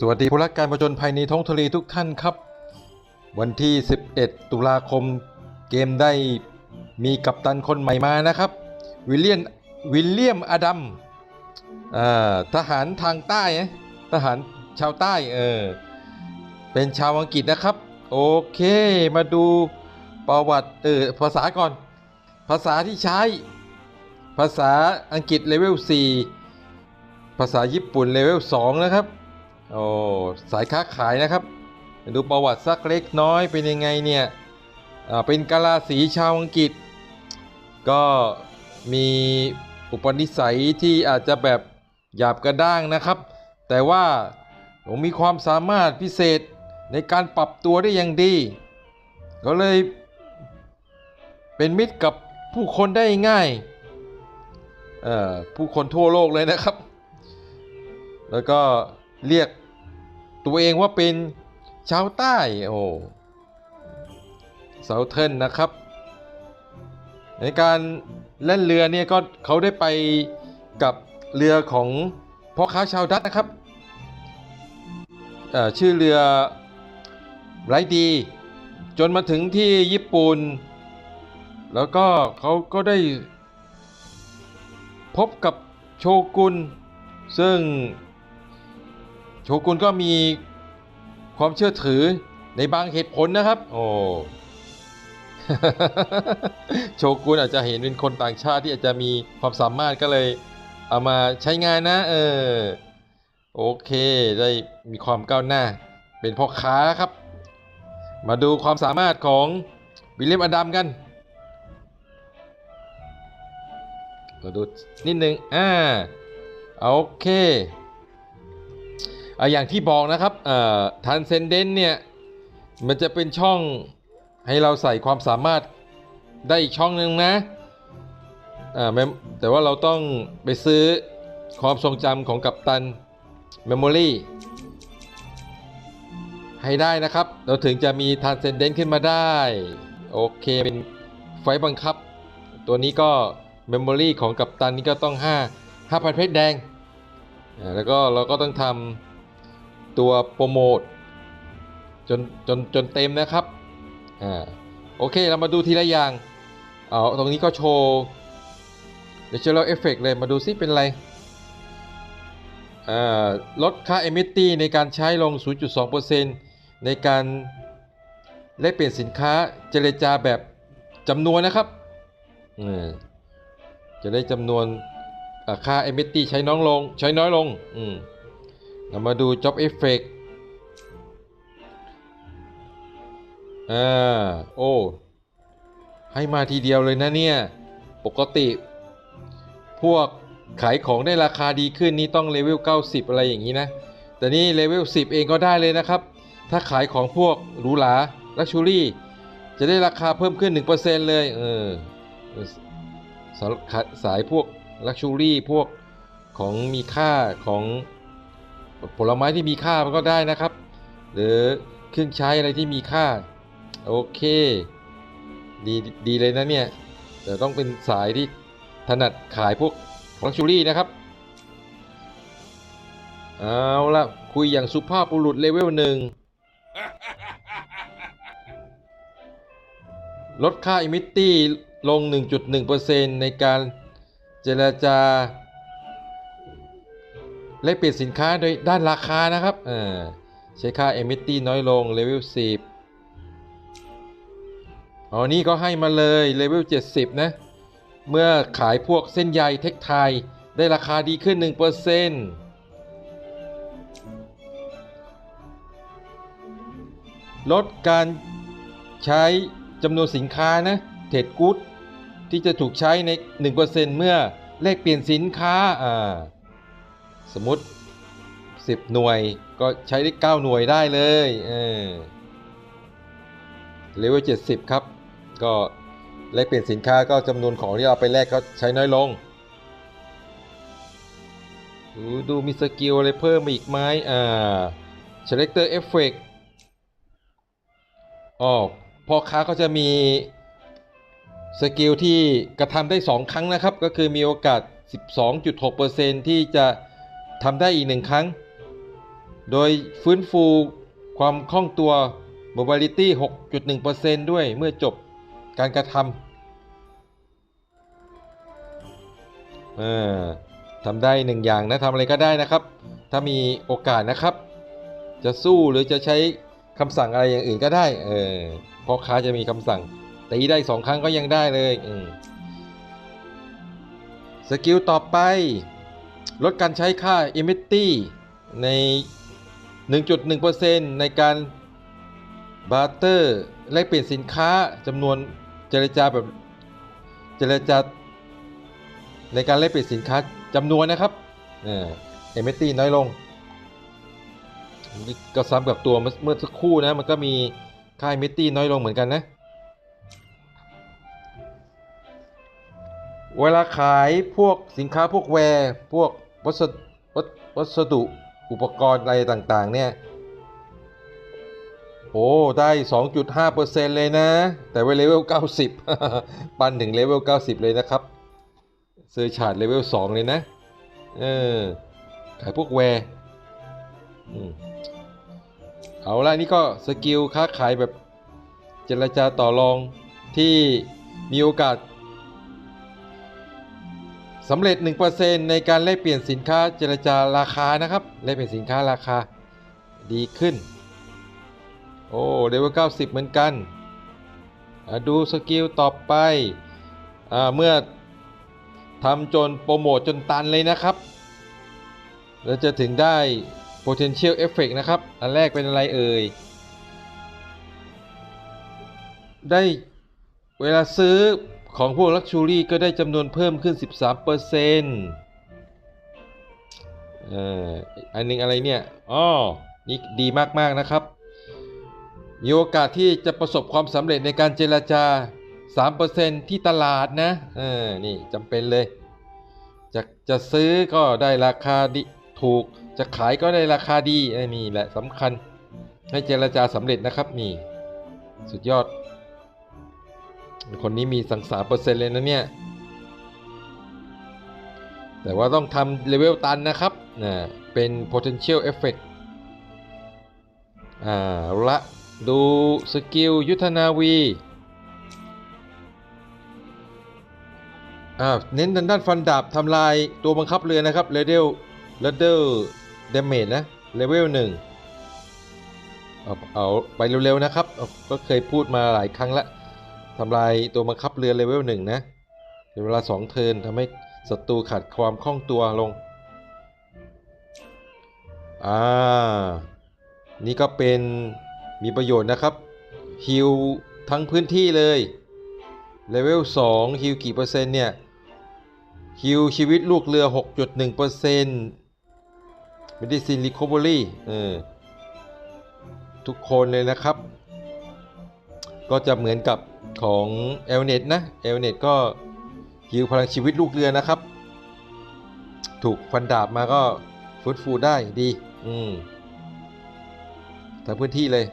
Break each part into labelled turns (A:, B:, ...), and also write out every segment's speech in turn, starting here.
A: สวัสดีผู้รักการประจนภัยในท้องทะเลทุกท่านครับ วันที่ 11 ตุลาคมเกมได้มีกัปตันคนใหม่มานะครับ วิลเลียนวิลเลียมอดัมทหารทางใต้ทหารชาวใต้เออเป็นชาวอังกฤษนะครับ โอเคมาดูประวัติเออภาษาก่อน ภาษาที่ใช้ ภาษาอังกฤษเลเวล4ภาษาญี่ปุ่นเลเวล2นะครับ โอ้สายค้าขายนะครับ ดูประวัติสักเล็กน้อยเป็นยังไงเนี่ยเป็นกาลาสีชาวอังกฤษ ก็มีอุปนิสัยที่อาจจะแบบหยาบกระด้างนะครับ แต่ว่าผมมีความสามารถพิเศษในการปรับตัวได้อย่างดี ก็เลยเป็นมิตรกับผู้คนได้ง่ายผู้คนทั่วโลกเลยนะครับ แล้วก็เรียก ตัวเองว่าเป็นชาวใต้โอ้เซาเทิร์นนะครับ ในการเล่นเรือเนี่ยก็เขาได้ไปกับเรือของพ่อค้าชาวดัตนะครับชื่อเรือไรดี จนมาถึงที่ญี่ปุ่น แล้วก็เขาก็ได้พบกับโชกุนซึ่ง โชกุนก็มีความเชื่อถือในบางเหตุผลนะครับ โอ้โชกุนอาจจะเห็นเป็นคนต่างชาติที่อาจจะมีความสามารถก็เลยเอามาใช้งานนะ เออ โอเค ได้มีความก้าวหน้า เป็นพ่อค้าครับ มาดูความสามารถของวิลเลียมอดัมกันมาดูนิดนึง อ่า โอเค อย่างที่บอกนะครับทันเซนเดนเนี่ย มันจะเป็นช่องให้เราใส่ความสามารถได้อีกช่องหนึ่งนะแต่ว่าเราต้องไปซื้อความทรงจำของกัปตัน Memory ให้ได้นะครับ เราถึงจะมี Transcendent ขึ้นมาได้ โอเค เป็นไฟบังคับ ตัวนี้ก็ Memory ของกัปตันนี่ก็ต้อง 5 5,000เพชรแดง แล้วก็เราก็ต้องทำ ตัวโปรโมทจนจนจนเต็มนะครับอ่าโอเคเรามาดูทีละอย่างเอาตรงนี้ก็โชว์ Natural Effect เลยมาดูซิเป็นไรอ่าลดค่า Emitty ในการใช้ลง 0.2%ในการแลกเปลี่ยนสินค้าเจรจาแบบจำนวนนะครับจะได้จำนวนอ่าค่า Emitty ใช้น้อยลงใช้น้อยลงอืม เรามาดู Job Effect อ่า โอ้ ให้มาทีเดียวเลยนะเนี่ย ปกติ พวกขายของได้ราคาดีขึ้นนี่ต้องเลเวล 90 อะไรอย่างนี้นะ แต่นี่เลเวล 10 เองก็ได้เลยนะครับ ถ้าขายของพวกหรูหราลักชูรี่ จะได้ราคาเพิ่มขึ้น 1%เลย เออสายสายพวกลักชูรี่พวกของมีค่าของ ผลไม้ที่มีค่ามันก็ได้นะครับ หรือเครื่องใช้อะไรที่มีค่า โอเค ดีดีเลยนะเนี่ยแต่ต้องเป็นสายที่ถนัดขายพวกลักชูรี่นะครับ เอาละคุยอย่างสุภาพบุรุษเลเวลหนึ่งลดค่าอิมิตตี้ลง 1.1%ในการเจรจา และเปลี่ยนสินค้าโดยด้านราคานะครับเอ่าใช้ค่า Emitty น้อยลง เลเวล 10อ๋อนี่ก็ให้มาเลย เลเวล 70 นะ เมื่อขายพวกเส้นใยเทคไทย ได้ราคาดีขึ้น 1%ลดการใช้จำนวนสินค้านะ เทรดกู๊ดที่จะถูกใช้ใน 1%เมื่อแลกเปลี่ยนสินค้าอ่า สมมติ 10 หน่วยก็ใช้ได้ 9 หน่วยได้เลยเออเลเวล70 ครับ ก็แลกเปลี่ยนสินค้าก็จำนวนของที่เอาไปแลกก็ใช้น้อยลง ดูมีสกิลอะไรเพิ่มอีกไหมอ่า Selector Effect อ๋อพอค้าก็จะมีสกิลที่กระทำได้ 2 ครั้งนะครับ ก็คือมีโอกาส 12.6%ที่จะ ทำได้อีกหนึ่งครั้ง โดยฟื้นฟูความคล่องตัว mobility 6.1%ด้วยเมื่อจบการกระทำเออทำได้หนึ่งอย่างนะทำอะไรก็ได้นะครับ ถ้ามีโอกาสนะครับ จะสู้หรือจะใช้คำสั่งอะไรอย่างอื่นก็ได้ เออพ่อค้าจะมีคำสั่งตีได้สองครั้งก็ยังได้เลย อืมสกิลต่อไป ลดการใช้ค่า e m i t t y ใน 1.1%ในการบาร์เตอร์แลกเปลี่ยนสินค้าจำนวนเจรจาแบบเจรจาในการแลกเปลี่ยนสินค้าจำนวนนะครับเออ m i t t y น้อยลง ก็ซ้ำกับตัวเมื่อสักครู่นะมันก็มีค่า e m i t t y น้อยลงเหมือนกันนะ เวลาขายพวกสินค้าพวกแวร์พวก วัสดุวัสวัสดุอุปกรณ์อะไรต่างๆ เนี่ย โอ้ ได้ 2.5%เลยนะ แต่ว่าเลเวล 90 ปันถึงเลเวล 90 เลยนะครับ เซอร์ชาร์ดเลเวล 2 เลยนะ เออ ขายพวกแวร์เอาละนี่ก็สกิลค้าขายแบบเจรจาต่อรองที่มีโอกาส สำเร็จ 1%ในการแลกเปลี่ยนสินค้าเจรจาราคานะครับแลกเปลี่ยนสินค้าราคาดีขึ้น โอ้เลเวล90 เหมือนกัน ดูสกิลต่อไปอเมื่อทำจนโปรโมทจนตันเลยนะครับ เราจะถึงได้ potential effect นะครับ อันแรกเป็นอะไรเอ่ย ได้เวลาซื้อ ของพวก Luxury ก็ได้จำนวนเพิ่มขึ้น 13%เอ่ออันหนึงอะไรเนี่ยอ๋อนี่ดีมาก ๆ นะครับ มีโอกาสที่จะประสบความสำเร็จในการเจรจา 3%ที่ตลาดนะ เออ นี่จำเป็นเลย จะจะซื้อก็ได้ราคาดีถูก จะขายก็ได้ราคาดีไอ้นี่แหละสำคัญให้เจรจาสำเร็จนะครับนี่ สุดยอด คนนี้มีสังสามเปอร์เซ็นต์เลยนะเนี่ย แต่ว่าต้องทำเลเวลตันนะครับนะเป็น potential effect อ่าละดูสกิลยุทธนาวีอ่าเน้นด้านฟันดาบทำลายตัวบังคับเรือนะครับเลเดลเลเดลเดเมจนะเลเวลหนึ่งเอาเอาไปเร็วๆนะครับ ก็เคยพูดมาหลายครั้งละ ทำลายตัวบังคับเรือเลเวลหนึ่งนะเป็นเวลาสองเทินทำให้ศัตรูขาดความคล่องตัวลง อ่า นี่ก็เป็นมีประโยชน์นะครับฮิลทั้งพื้นที่เลยเลเวล2ฮิลกี่เปอร์เซ็นต์เนี่ยฮิลชีวิตลูกเรือ 6.1%เปอร์เซ็นต์ไม่ได้ซินลิโคบอรี่เออทุกคนเลยนะครับ ก็จะเหมือนกับ ของเอลเน็ตนะเอลเน็ตก็ฮิลพลังชีวิตลูกเรือนะครับ ถูกฟันดาบมาก็ฟื้นฟูได้ดี อืมทั้งพื้นที่เลย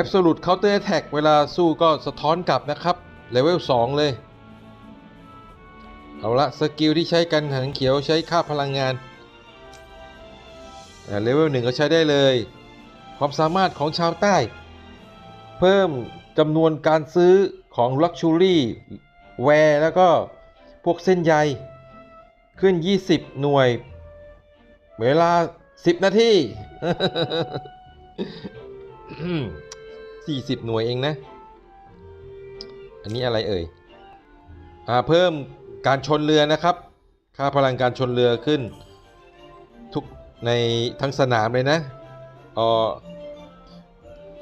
A: Absolute Counter Attack เวลาสู้ก็สะท้อนกลับนะครับเลเวล2เลย เอาละสกิลที่ใช้กันหันเขียวใช้ค่าพลังงานอ่เลเวล1ก็ใช้ได้เลย ความสามารถของชาวใต้ เพิ่มจำนวนการซื้อของ Luxury แวร์แล้วก็พวกเส้นใย ขึ้น 20 หน่วย เวลา 10 นาที 40 หน่วยเองนะ อันนี้อะไรเอ่ยอ่าเพิ่มการชนเรือนะครับ ค่าพลังการชนเรือขึ้น ทุกในทั้งสนามเลยนะ อ๋อ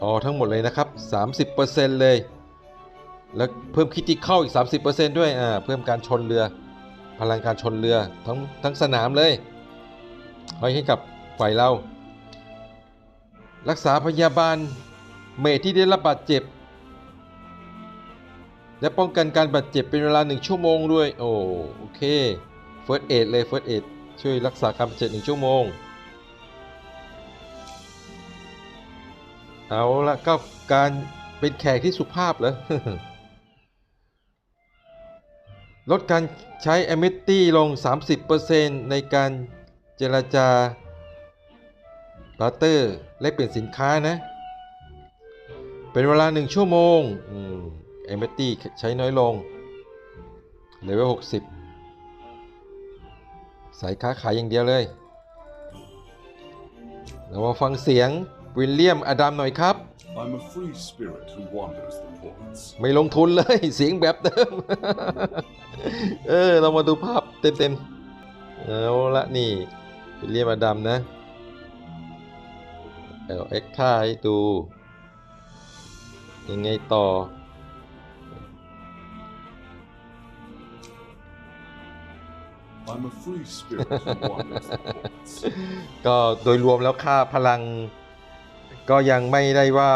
A: อทั้งหมดเลยนะครับ 30%เลย แล้วเพิ่มคิติเข้าอีก 30%ด้วยอ่าเพิ่มการชนเรือ พลังการชนเรือทั้งทั้งสนามเลยให้ให้กับฝ่ายเรา รักษาพยาบาลเมทที่ได้รับบาดเจ็บ และป้องกันการบาดเจ็บเป็นเวลา 1 ชั่วโมงด้วย โอ้โอเค First Aid เลย First Aid ช่วยรักษาการบาดเจ็บ 1 ชั่วโมง เอาละก็การเป็นแขกที่สุภาพเหรอลดการใช้ a m i t y ลง 30%ในการเจรจาบาร์เตอร์และเปลี่ยนสินค้านะ เป็นเวลา 1 ชั่วโมงเอม m ตี้ใช้น้อยลงเลเวล60 สายค้าขายอย่างเดียวเลย เรามาฟังเสียง วิลเลียมอดัมหน่อยครับ
B: I'm a free spirit who wanders the ports.
A: ไม่ลงทุนเลย เสียงแบบเดิม เออ เรามาดูภาพเต็มๆเอาละนี่ วิลเลียมอดัมนะเอาเอ็กท่าให้ดู ยังไงต่อ
B: I'm a free spirit who wanders the ports.
A: ก็โดยรวมแล้วค่าพลัง ก็ยังไม่ได้ว่า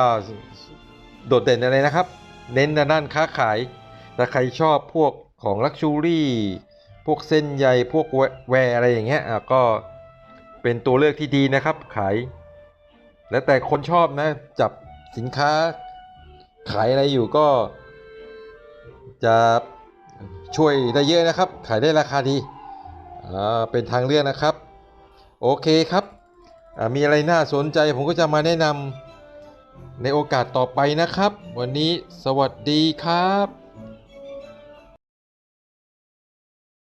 A: โดดเด่นอะไรนะครับ เน้นด้านค้าขายแต่ใครชอบพวกของลักชูรี่พวกเส้นใยพวกแวร์อะไรอย่างเงี้ยอะก็เป็นตัวเลือกที่ดีนะครับขาย แล้วแต่คนชอบนะจับสินค้าขายอะไรอยู่ก็จะช่วยได้เยอะนะครับ ขายได้ราคาดีอ่าเป็นทางเลือกนะครับ โอเคครับ มีอะไรน่าสนใจผมก็จะมาแนะนำในโอกาสต่อไปนะครับ วันนี้สวัสดีครับ